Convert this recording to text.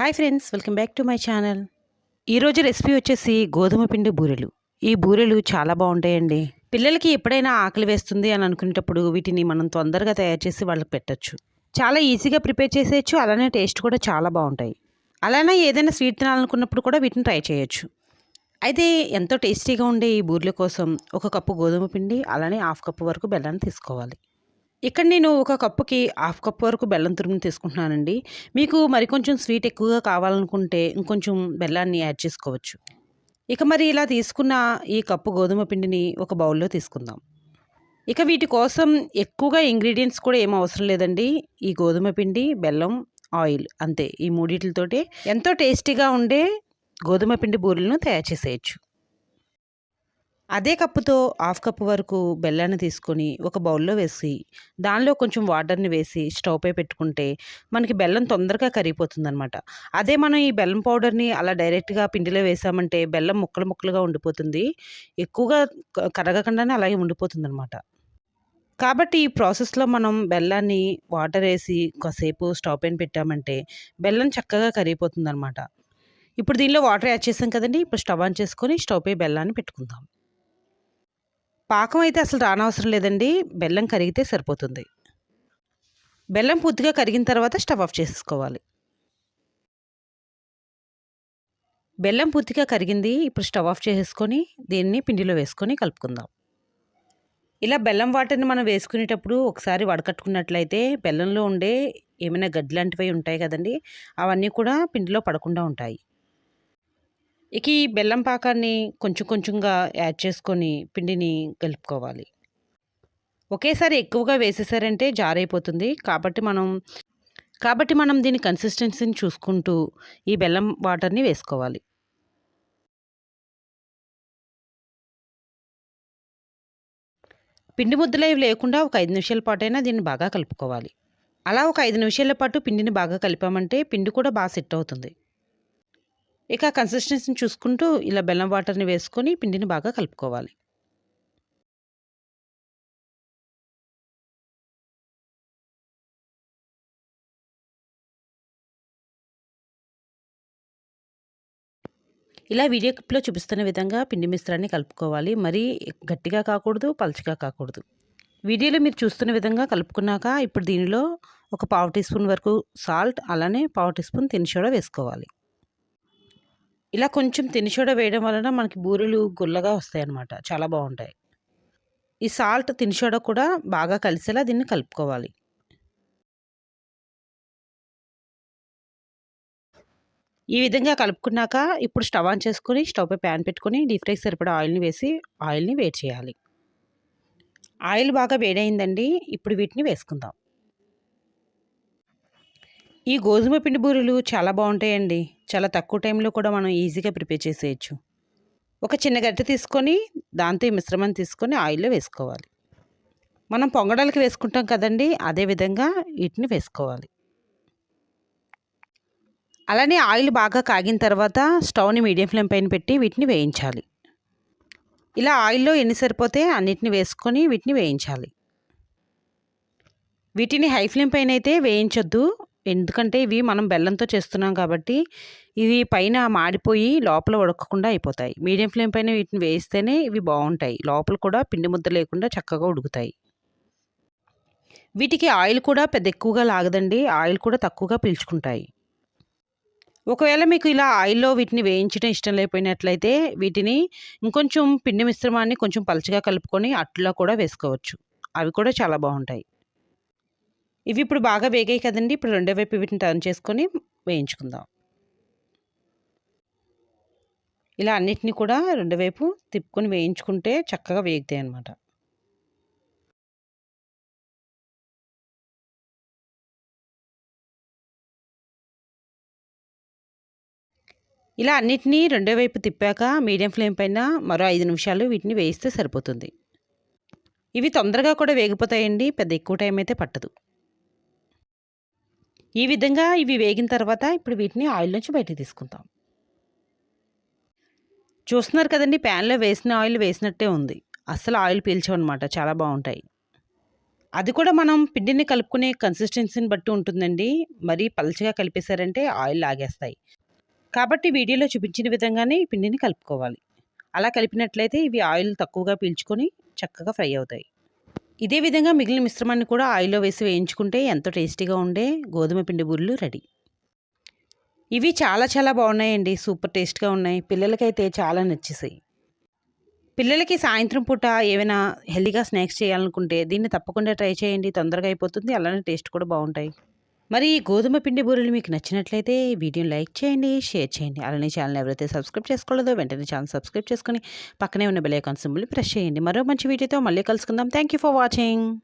Hi friends welcome back to my channel. ఈరోజు recipe వచ్చేసి గోధుమ పిండి బూరెలు. ఈ బూరెలు చాలా బాగుంటాయండి. పిల్లలకి ఎప్పుడైనా ఆకలి వేస్తుంది అని అనుకునేటప్పుడు వీటిని మనం తొందరగా తయారు చేసి వాళ్ళకి పెట్టచ్చు. చాలా ఈజీగా ప్రిపేర్ చేసేయచ్చు అలానే టేస్ట్ కూడా చాలా బాగుంటాయి. అలానే ఏదైనా స్వీట్ తినాలనుకున్నప్పుడు కూడా వీటిని ట్రై చేయొచ్చు. అయితే ఎంతో టేస్టీగా ఉండే ఈ బూరెల కోసం ఒక కప్పు గోధుమ పిండి అలానే హాఫ్ కప్పు వరకు బెల్లాన్ని తీసుకోవాలి. ఇక్కడ నేను ఒక కప్పుకి హాఫ్ కప్ వరకు బెల్లం తురుముని తీసుకుంటున్నానండి. మీకు మరికొంచెం స్వీట్ ఎక్కువగా కావాలనుకుంటే ఇంకొంచెం బెల్లాన్ని యాడ్ చేసుకోవచ్చు. ఇక మరి ఇలా తీసుకున్న ఈ కప్పు గోధుమ పిండిని ఒక బౌల్లో తీసుకుందాం. ఇక వీటి కోసం ఎక్కువగా ఇంగ్రీడియంట్స్ కూడా ఏం అవసరం లేదండి. ఈ గోధుమ పిండి బెల్లం ఆయిల్ అంతే. ఈ మూడిటితోటి ఎంతో టేస్టీగా ఉండే గోధుమ పిండి బూరెలను తయారు చేసేయచ్చు. అదే కప్పుతో హాఫ్ కప్ వరకు బెల్లాన్ని తీసుకొని ఒక బౌల్లో వేసి దానిలో కొంచెం వాటర్ని వేసి స్టవ్ పై పెట్టుకుంటే మనకి బెల్లం తొందరగా కరిగిపోతుందనమాట అదే మనం ఈ బెల్లం పౌడర్ని అలా డైరెక్ట్గా పిండిలో వేసామంటే బెల్లం ముక్కలు ముక్కలుగా ఉండిపోతుంది. ఎక్కువగా క- కరగకుండానే అలాగే ఉండిపోతుందనమాట కాబట్టి ఈ ప్రాసెస్లో మనం బెల్లాన్ని వాటర్ వేసి కాసేపు స్టవ్ పైన పెట్టామంటే బెల్లం చక్కగా కరిగిపోతుందనమాట ఇప్పుడు దీనిలో వాటర్ యాడ్ చేసాం కదండి ఇప్పుడు స్టవ్ ఆన్ చేసుకొని స్టవ్ పై బెల్లాన్ని పెట్టుకుందాం. పాకం అయితే అసలు రానవసరం లేదండి. బెల్లం కరిగితే సరిపోతుంది. బెల్లం పూర్తిగా కరిగిన తర్వాత స్టవ్ ఆఫ్ చేసుకోవాలి. బెల్లం పూర్తిగా కరిగింది. ఇప్పుడు స్టవ్ ఆఫ్ చేసేసుకొని దీన్ని పిండిలో వేసుకొని కలుపుకుందాం. ఇలా బెల్లం వాటర్ని మనం వేసుకునేటప్పుడు ఒకసారి వడకట్టుకున్నట్లయితే బెల్లంలో ఉండే ఏమైనా గడ్డి లాంటివి ఉంటాయి కదండి. అవన్నీ కూడా పిండిలో పడకుండా ఉంటాయి. ఇక ఈ బెల్లం పాకాన్ని కొంచెం కొంచెంగా యాడ్ చేసుకొని పిండిని కలుపుకోవాలి. ఒకేసారి ఎక్కువగా వేసేసారంటే జారైపోతుంది. కాబట్టి మనం కాబట్టి మనం దీని కన్సిస్టెన్సీని చూసుకుంటూ ఈ బెల్లం వాటర్ని వేసుకోవాలి. పిండి ముద్దలు అవి లేకుండా ఒక ఐదు నిమిషాల పాటైనా దీన్ని బాగా కలుపుకోవాలి. అలా ఒక ఐదు నిమిషాల పాటు పిండిని బాగా కలిపామంటే పిండి కూడా బాగా సెట్ అవుతుంది. ఇక కన్సిస్టెన్సీని చూసుకుంటూ ఇలా బెల్లం వాటర్ని వేసుకొని పిండిని బాగా కలుపుకోవాలి. ఇలా వీడియో క్లిప్లో చూపిస్తున్న విధంగా పిండి మిశ్రాన్ని కలుపుకోవాలి. మరీ గట్టిగా కాకూడదు పలుచగా కాకూడదు. వీడియోలో మీరు చూస్తున్న విధంగా కలుపుకున్నాక ఇప్పుడు దీనిలో ఒక పావు టీ స్పూన్ వరకు సాల్ట్ అలానే పావు టీ స్పూన్ తినిసోడా వేసుకోవాలి. ఇలా కొంచెం తినిసోడా వేయడం వలన మనకి బూరెలు గుల్లగా వస్తాయి అన్నమాట చాలా బాగుంటాయి. ఈ సాల్ట్ తినిసోడా కూడా బాగా కలిసేలా దీన్ని కలుపుకోవాలి. ఈ విధంగా కలుపుకున్నాక ఇప్పుడు స్టవ్ ఆన్ చేసుకొని స్టవ్పై ప్యాన్ పెట్టుకొని డీప్ ఫ్రైకి సరిపడా ఆయిల్ని వేసి ఆయిల్ని వేడి చేయాలి. ఆయిల్ బాగా వేడైందండి ఇప్పుడు వీటిని వేసుకుందాం. ఈ గోధుమ పిండి బూరెలు చాలా బాగుంటాయండి. చాలా తక్కువ టైంలో కూడా మనం ఈజీగా ప్రిపేర్ చేసేయచ్చు. ఒక చిన్న గడ్డ తీసుకొని దాంతో ఈ మిశ్రమం తీసుకొని ఆయిల్లో వేసుకోవాలి. మనం పొంగడాలకి వేసుకుంటాం కదండి అదే విధంగా వీటిని వేసుకోవాలి. అలానే ఆయిల్ బాగా కాగిన తర్వాత స్టవ్ని మీడియం ఫ్లేమ్ పైన పెట్టి వీటిని వేయించాలి. ఇలా ఆయిల్లో ఎన్ని సరిపోతే అన్నిటిని వేసుకొని వీటిని వేయించాలి. వీటిని హై ఫ్లేమ్ పైన అయితే వేయించొద్దు. ఎందుకంటే ఇవి మనం బెల్లంతో చేస్తున్నాం కాబట్టి ఇవి పైన మాడిపోయి లోపల ఉడకకుండా అయిపోతాయి. మీడియం ఫ్లేమ్ పైన వీటిని వేస్తేనే ఇవి బాగుంటాయి. లోపల కూడా పిండి ముద్ద లేకుండా చక్కగా ఉడుకుతాయి. వీటికి ఆయిల్ కూడా పెద్ద ఎక్కువగా లాగదండి. ఆయిల్ కూడా తక్కువగా పీల్చుకుంటాయి. ఒకవేళ మీకు ఇలా ఆయిల్లో వీటిని వేయించడం ఇష్టం లేకపోయినట్లయితే వీటిని ఇంకొంచెం పిండి మిశ్రమాన్ని కొంచెం పలచగా కలుపుకొని అట్లా కూడా వేసుకోవచ్చు. అవి కూడా చాలా బాగుంటాయి. ఇవి ఇప్పుడు బాగా వేగాయి కదండి. ఇప్పుడు రెండో వైపు వీటిని టర్న్ చేసుకొని వేయించుకుందాం. ఇలా అన్నిటిని కూడా రెండో వైపు తిప్పుకొని వేయించుకుంటే చక్కగా వేగుతాయి అన్నమాట. ఇలా అన్నిటినీ రెండో వైపు తిప్పాక మీడియం ఫ్లేమ్ పైన మరో ఐదు నిమిషాలు వీటిని వేయిస్తే సరిపోతుంది. ఇవి తొందరగా కూడా వేగిపోతాయండి. పెద్ద ఎక్కువ టైం అయితే పట్టదు. ఈ విధంగా ఇవి వేగిన తర్వాత ఇప్పుడు వీటిని ఆయిల్ నుంచి బయటికి తీసుకుందాం చూస్తున్నారు కదండి ప్యాన్లో వేసిన ఆయిల్ వేసినట్టే ఉంది. అస్సలు ఆయిల్ పీల్చవన్నమాట చాలా బాగుంటాయి. అది కూడా మనం పిండిని కలుపుకునే కన్సిస్టెన్సీని బట్టి ఉంటుందండి. మరీ పలచగా కలిపేశారంటే ఆయిల్ లాగేస్తాయి. కాబట్టి వీడియోలో చూపించిన విధంగానే ఈ పిండిని కలుపుకోవాలి. అలా కలిపినట్లయితే ఇవి ఆయిల్ తక్కువగా పీల్చుకొని చక్కగా ఫ్రై అవుతాయి. ఇదే విధంగా మిగిలిన మిశ్రమాన్ని కూడా ఆయిల్లో వేసి వేయించుకుంటే ఎంతో టేస్టీగా ఉండే గోధుమ పిండి బూరెలు రెడీ. ఇవి చాలా చాలా బాగున్నాయండి. సూపర్ టేస్ట్గా ఉన్నాయి. పిల్లలకైతే చాలా నచ్చేసాయి. పిల్లలకి సాయంత్రం పూట ఏమైనా హెల్దీగా స్నాక్స్ చేయాలనుకుంటే దీన్ని తప్పకుండా ట్రై చేయండి. తొందరగా అయిపోతుంది. అలానే టేస్ట్ కూడా బాగుంటాయి. మరి ఈ గోధుమ పిండి బూరెలు మీకు నచ్చినట్లయితే వీడియోని లైక్ చేయండి షేర్ చేయండి. అలానే ఛానల్ ఎవరైతే సబ్స్క్రైబ్ చేసుకోలేదో వెంటనే ఛానల్ సబ్స్క్రైబ్ చేసుకొని పక్కనే ఉన్న బెల్ ఐకాన్ సింబల్ ప్రెస్ చేయండి. మరో మంచి వీడియోతో మళ్ళీ కలుసుకుందాం. Thank you for watching